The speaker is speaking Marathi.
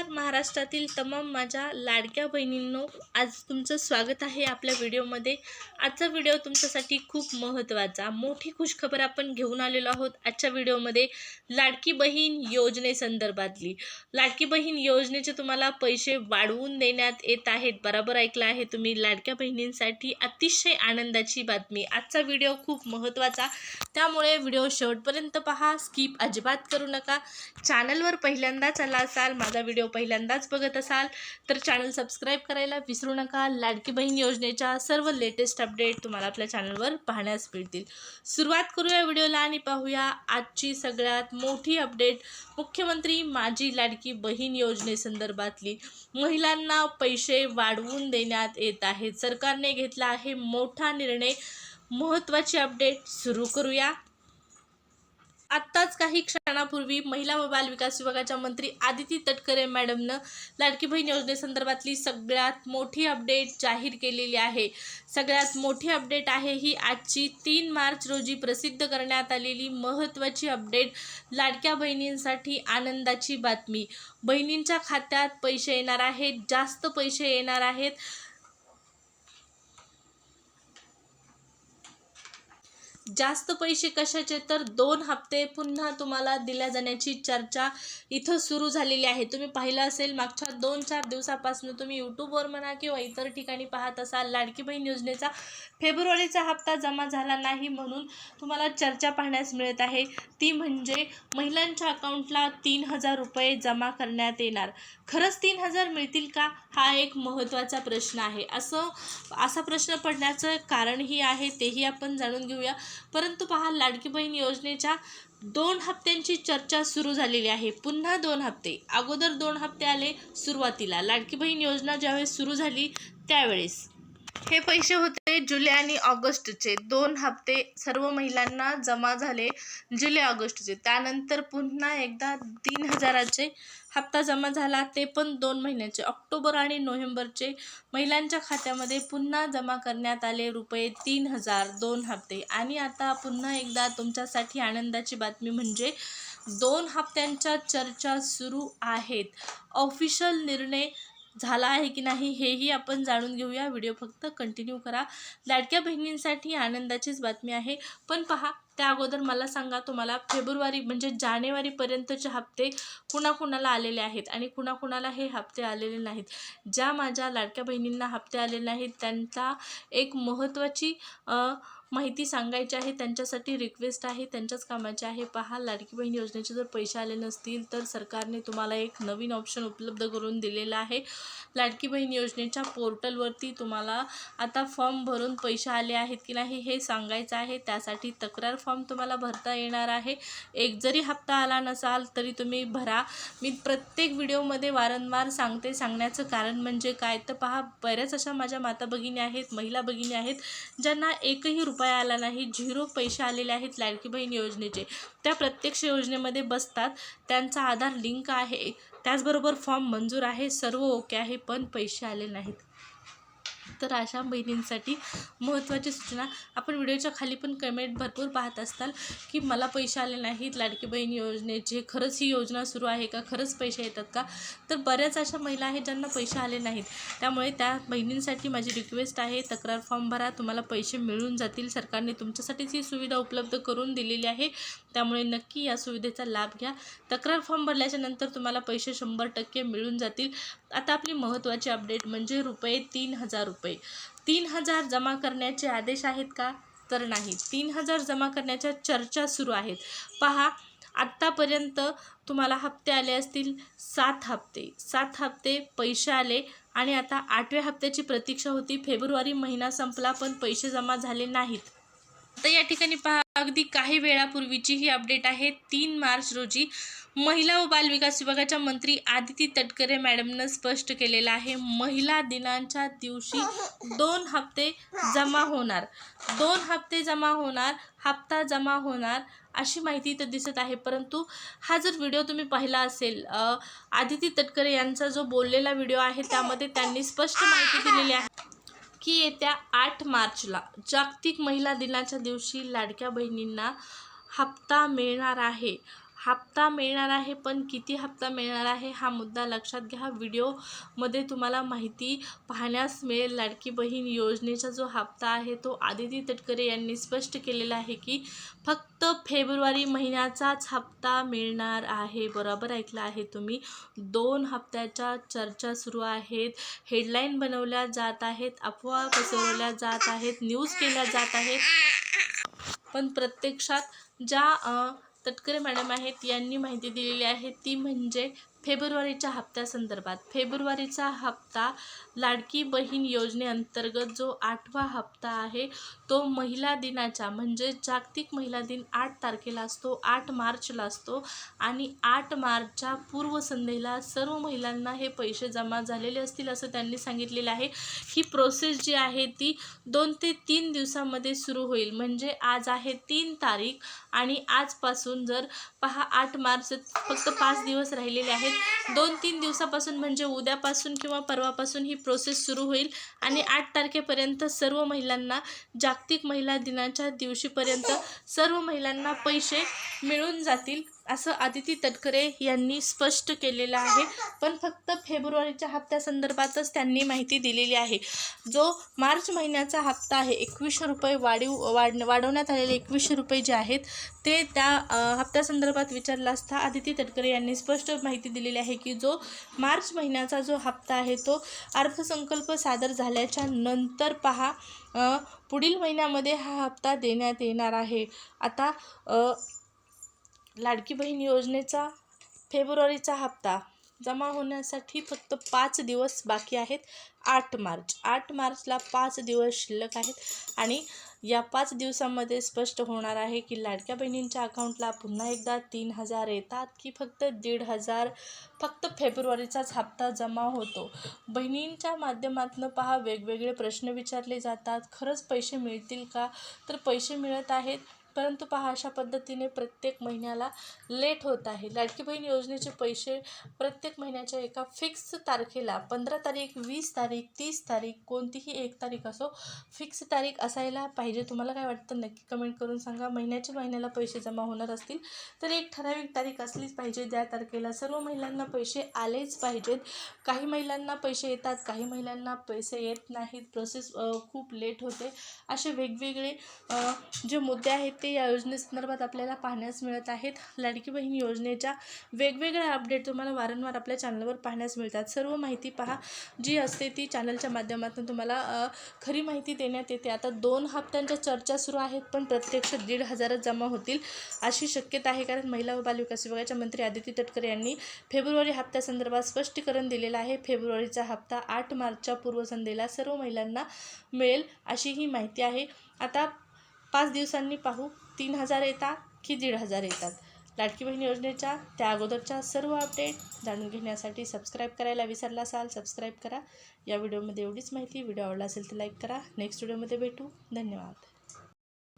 नमस्कार. महाराष्ट्रातील तमाम माझ्या लाडक्या बहिणींनो आज तुमचं स्वागत आहे आपल्या व्हिडिओमध्ये. आजचा व्हिडिओ तुमच्यासाठी खूप महत्त्वाचा. मोठी खुशखबर आपण घेऊन आलेलो आहोत आजच्या व्हिडिओमध्ये लाडकी बहीण योजनेसंदर्भातली लाडकी बहीण योजनेचे तुम्हाला पैसे वाढवून देण्यात येत आहेत. बरोबर ऐकलं आहे तुम्ही. लाडक्या बहिणींसाठी अतिशय आनंदाची बातमी. आजचा व्हिडिओ खूप महत्त्वाचा. त्यामुळे व्हिडिओ शेवटपर्यंत पहा. स्किप अजिबात करू नका. चॅनलवर पहिल्यांदाच आला असाल माझा व्हिडिओ पहिल्यांदाच बघत असाल तर चॅनल सबस्क्राईब करायला विसरू नका. लाडकी बहीण योजनेच्या सर्व लेटेस्ट अपडेट तुम्हाला आपल्या चॅनलवर पाहण्यास मिळतील. सुरुवात करूया व्हिडिओला आणि पाहूया आजची सगळ्यात मोठी अपडेट मुख्यमंत्री माझी लाडकी बहीण योजनेसंदर्भातली महिलांना पैसे वाढवून देण्यात येत आहेत. सरकारने घेतला आहे मोठा निर्णय. महत्त्वाची अपडेट सुरू करूया. आत्ताच काही क्षणापूर्वी महिला व बालविकास विभागाच्या मंत्री आदिती तटकरे मॅडमनं लाडकी बहीण योजनेसंदर्भातली सगळ्यात मोठी अपडेट जाहीर केलेली आहे. सगळ्यात मोठी अपडेट आहे ही आजची तीन मार्च रोजी प्रसिद्ध करण्यात आलेली महत्त्वाची अपडेट लाडक्या बहिणींसाठी आनंदाची बातमी. बहिणींच्या खात्यात पैसे येणार आहेत जास्त पैसे येणार आहेत. जास्त पैसे कशाचे? तर दोन हप्ते पुन्हा तुम्हाला दिल्या जाण्याची चर्चा इथं सुरू झालेली आहे. तुम्ही पाहिलं असेल मागच्या दोन चार दिवसापासून तुम्ही यूट्यूबवर म्हणा किंवा इतर ठिकाणी पाहत असाल लाडकी बहीण योजनेचा फेब्रुवारीचा हप्ता जमा झाला नाही म्हणून तुम्हाला चर्चा पाहण्यास मिळत आहे. ती म्हणजे महिलांच्या अकाउंटला तीन हजार रुपये जमा करण्यात येणार. खरंच तीन हजार मिळतील का? हा एक महत्त्वाचा प्रश्न आहे. असं असा प्रश्न पडण्याचं कारणही आहे तेही आपण जाणून घेऊया. परंतु पहा लाडकी बहीण योजनेच्या दोन हप्त्यांची चर्चा सुरू झालेली आहे. पुन्हा दोन हप्ते. अगोदर दोन हप्ते आले सुरुवातीला. लाडकी बहीण योजना ज्यावेळेस सुरू झाली त्यावेळेस. हे पैसे होते जुलै आणि ऑगस्टचे. दोन हप्ते सर्व महिलांना जमा झाले जुलै ऑगस्टचे. त्यानंतर पुन्हा एकदा तीन हजाराचे हप्ता जमा झाला. ते पण दोन महिन्याचे. ऑक्टोबर आणि नोव्हेंबरचे महिलांच्या खात्यामध्ये पुन्हा जमा करण्यात आले रुपये तीन हजार दोन हप्ते. आणि आता पुन्हा एकदा तुमच्यासाठी आनंदाची बातमी म्हणजे दोन हप्त्यांच्या चर्चा सुरू आहेत. ऑफिशियल निर्णय झाला आहे की नाही हेही आपण जाणून घेऊया. व्हिडिओ फक्त कंटिन्यू करा. लाडक्या बहिणींसाठी आनंदाचीच बातमी आहे. पण पहा त्या अगोदर मला सांगा तुम्हाला फेब्रुवारी म्हणजे जानेवारीपर्यंतचे हप्ते कुणाकुणाला आलेले आहेत आणि कुणाकुणाला हे हप्ते आलेले नाहीत? ज्या माझ्या लाडक्या बहिणींना हप्ते आलेले नाहीत त्यांचा एक महत्त्वाची माहिती सांगायची आहे त्यांच्यासाठी रिक्वेस्ट आहे त्यांच्याच कामाची आहे. पहा लाडकी बहीण योजनेचे जर पैसे आले नसतील तर सरकारने तुम्हाला एक नवीन ऑप्शन उपलब्ध करून दिलेला आहे. लाडकी बहीण योजनेच्या पोर्टलवरती तुम्हाला आता फॉर्म भरून पैसे आले आहेत की नाही हे सांगायचं आहे. त्यासाठी तक्रार फॉर्म तुम्हाला भरता येणार आहे. एक जरी हप्ता आला नसाल तरी तुम्ही भरा. मी प्रत्येक व्हिडिओमध्ये वारंवार सांगते. सांगण्याचं कारण म्हणजे काय? तर पहा बऱ्याच अशा माझ्या माता भगिनी आहेत महिला भगिनी आहेत ज्यांना एकही रुपया आला नाही झिरो पैसे आलेले आहेत लाडकी बहीण योजनेचे. त्या प्रत्यक्ष योजनेमध्ये बसतात. त्यांचा आधार लिंक आहे. त्याचबरोबर फॉर्म मंजूर आहे. सर्व ओके आहे पण पैसे आले नाहीत. तर अशा बहिणींसाठी महत्त्वाची सूचना. आपण व्हिडिओच्या खाली पण कमेंट भरपूर पाहत असताल की मला पैसे आले नाहीत लाडकी बहीण योजनेचे खरंच ही योजना सुरू आहे का खरंच पैसे येतात का? तर बऱ्याच अशा महिला आहेत ज्यांना पैसे आले नाहीत. त्यामुळे त्या बहिणींसाठी माझी रिक्वेस्ट आहे तक्रार फॉर्म भरा तुम्हाला पैसे मिळून जातील. सरकारने तुमच्यासाठीच ही सुविधा उपलब्ध करून दिलेली आहे. त्यामुळे नक्की या सुविधेचा लाभ घ्या. तक्रार फॉर्म भरल्याच्या नंतर तुम्हाला पैसे शंभर टक्के मिळून जातील. आता आपली महत्त्वाची अपडेट म्हणजे रुपये तीन हजार रुपये. तीन हजार जमा करण्याचे आदेश आहेत का? तर नाही. तीन हजार जमा करण्याच्या चर्चा सुरू आहेत. पहा आत्तापर्यंत तुम्हाला हप्ते आले असतील सात हप्ते. सात हप्ते पैसे आले आणि आता आठव्या हप्त्याची प्रतीक्षा होती. फेब्रुवारी महिना संपला पण पैसे जमा झाले नाहीत. तर या ठिकाणी पहा. अगदी काही वेळापूर्वीची ही अपडेट आहे. तीन मार्च रोजी महिला व बालविकास विभागाच्या मंत्री आदिती तटकरे मॅडमनं स्पष्ट केलेलं आहे महिला दिनांच्या दिवशी दोन हप्ते जमा होणार. दोन हप्ते जमा होणार हप्ता जमा होणार अशी माहिती इथं दिसत आहे. परंतु हा जर व्हिडिओ तुम्ही पाहिला असेल आदिती तटकरे यांचा जो बोललेला व्हिडिओ आहे त्यामध्ये त्यांनी स्पष्ट माहिती दिलेली आहे. की येत्या आठ मार्चला जागतिक महिला दिनाच्या दिवशी लाडक्या बहिणींना हप्ता मिळणार आहे. हप्ता मिळणार आहे पण किती हप्ता मिळणार आहे हा मुद्दा लक्षात घ्या. व्हिडिओमध्ये तुम्हाला माहिती पाहण्यास मिळेल. लाडकी बहीण योजनेचा जो हप्ता आहे तो आदिती तटकरे यांनी स्पष्ट केलेला आहे की फक्त फेब्रुवारी महिन्याचाच हप्ता मिळणार आहे. बरोबर ऐकलं आहे तुम्ही. दोन हप्त्याच्या चर्चा सुरू आहेत. हेडलाईन बनवल्या जात आहेत अफवा पसरवल्या जात आहेत न्यूज केल्या जात आहेत. पण प्रत्यक्षात ज्या तटकरे मॅडम आहेत यांनी माहिती दिलेली आहे. ती म्हणजे फेब्रुवारीच्या हप्त्यासंदर्भात. फेब्रुवारीचा हप्ता लाडकी बहीण योजनेअंतर्गत जो आठवा हप्ता आहे तो महिला दिनाच्या म्हणजे जागतिक महिला दिन आठ तारखेला असतो आठ मार्चला असतो आणि आठ मार्चच्या पूर्वसंध्येला सर्व महिलांना हे पैसे जमा झालेले असतील असं त्यांनी सांगितलेलं आहे. ही प्रोसेस जी आहे ती दोन ते तीन दिवसामध्ये सुरू होईल. म्हणजे आज आहे तीन तारीख आणि आजपासून जर पहा आठ मार्च फक्त पाच दिवस राहिलेले आहेत दोन तीन दिवसापासून म्हणजे उद्यापासून किंवा परवापासून ही प्रोसेस सुरू होईल. आणि आठ तारखेपर्यंत सर्व महिलांना जागतिक महिला दिनाच्या दिवशीपर्यंत सर्व महिलांना पैसे मिळून जातील. असं आदिती तटकरे यांनी स्पष्ट केलेलं आहे. पण फक्त फेब्रुवारीच्या हप्त्यासंदर्भातच त्यांनी माहिती दिलेली आहे. जो मार्च महिन्याचा हप्ता आहे एकवीसशे रुपये वाढीव वाढ वाढवण्यात आलेले एकवीसशे रुपये जे आहेत ते त्या हप्त्यासंदर्भात विचारला असता आदिती तटकरे यांनी स्पष्ट माहिती दिलेली आहे की जो मार्च महिन्याचा जो हप्ता आहे तो अर्थसंकल्प सादर झाल्याच्यानंतर पहा पुढील महिन्यामध्ये हा हप्ता देण्यात येणार आहे. आता लाडकी बहीण योजनेचा फेब्रुवारीचा हप्ता जमा होण्यासाठी फक्त पाच दिवस बाकी आहेत. आठ मार्च. आठ मार्चला पाच दिवस शिल्लक आहेत आणि या पाच दिवसामध्ये स्पष्ट होणार आहे की लाडक्या बहिणींच्या अकाउंटला पुन्हा एकदा तीन हजार येतात की फक्त दीड हजार फक्त फेब्रुवारीचाच हप्ता जमा होतो. बहिणींच्या माध्यमातून पहा वेगवेगळे प्रश्न विचारले जातात. खरंच पैसे मिळतील का? तर पैसे मिळत आहेत. परंतु पहा अशा पद्धतीने प्रत्येक महिन्याला लेट होत आहे. लाडकी बहीण योजनेचे पैसे प्रत्येक महिन्याच्या एका फिक्स तारखेला पंधरा तारीख वीस तारीख तीस तारीख कोणतीही एक तारीख असो फिक्स तारीख असायला पाहिजे. तुम्हाला काय वाटतं? नक्की कमेंट करून सांगा. महिन्याच्या महिन्याला पैसे जमा होणार असतील तर एक ठराविक तारीख असलीच पाहिजे. ज्या तारखेला सर्व महिलांना पैसे आलेच पाहिजेत. काही महिलांना पैसे येतात काही महिलांना पैसे येत नाहीत. प्रोसेस खूप लेट होते. असे वेगवेगळे जे मुद्दे आहेत ते या योजनेसंदर्भात आपल्याला पाहण्यास मिळत आहेत. लाडकी बहीण योजनेच्या वेगवेगळ्या अपडेट तुम्हाला वारंवार आपल्या चॅनलवर पाहण्यास मिळतात. सर्व माहिती पहा. जी असते ती चॅनलच्या माध्यमातून तुम्हाला खरी माहिती देण्यात येते. आता दोन हप्त्यांच्या चर्चा सुरू आहेत पण प्रत्यक्ष दीड हजारच जमा होतील अशी शक्यता आहे. कारण महिला व बालविकास विभागाच्या मंत्री आदिती तटकरे यांनी फेब्रुवारी हप्त्यासंदर्भात स्पष्टीकरण दिलेलं आहे. फेब्रुवारीचा हप्ता आठ मार्चच्या पूर्वसंध्येला सर्व महिलांना मिळेल अशी ही माहिती आहे. आता पाच दिवसांनी पाहू तीन हजार येतात की दीड हजार येतात. लाडकी बहीण योजनेच्या त्या अगोदरच्या सर्व अपडेट जाणून घेण्यासाठी सबस्क्राईब करायला विसरला असाल सबस्क्राईब करा. या व्हिडिओमध्ये एवढीच माहिती. व्हिडिओ आवडला असेल तर लाईक करा. नेक्स्ट व्हिडिओमध्ये भेटू. धन्यवाद.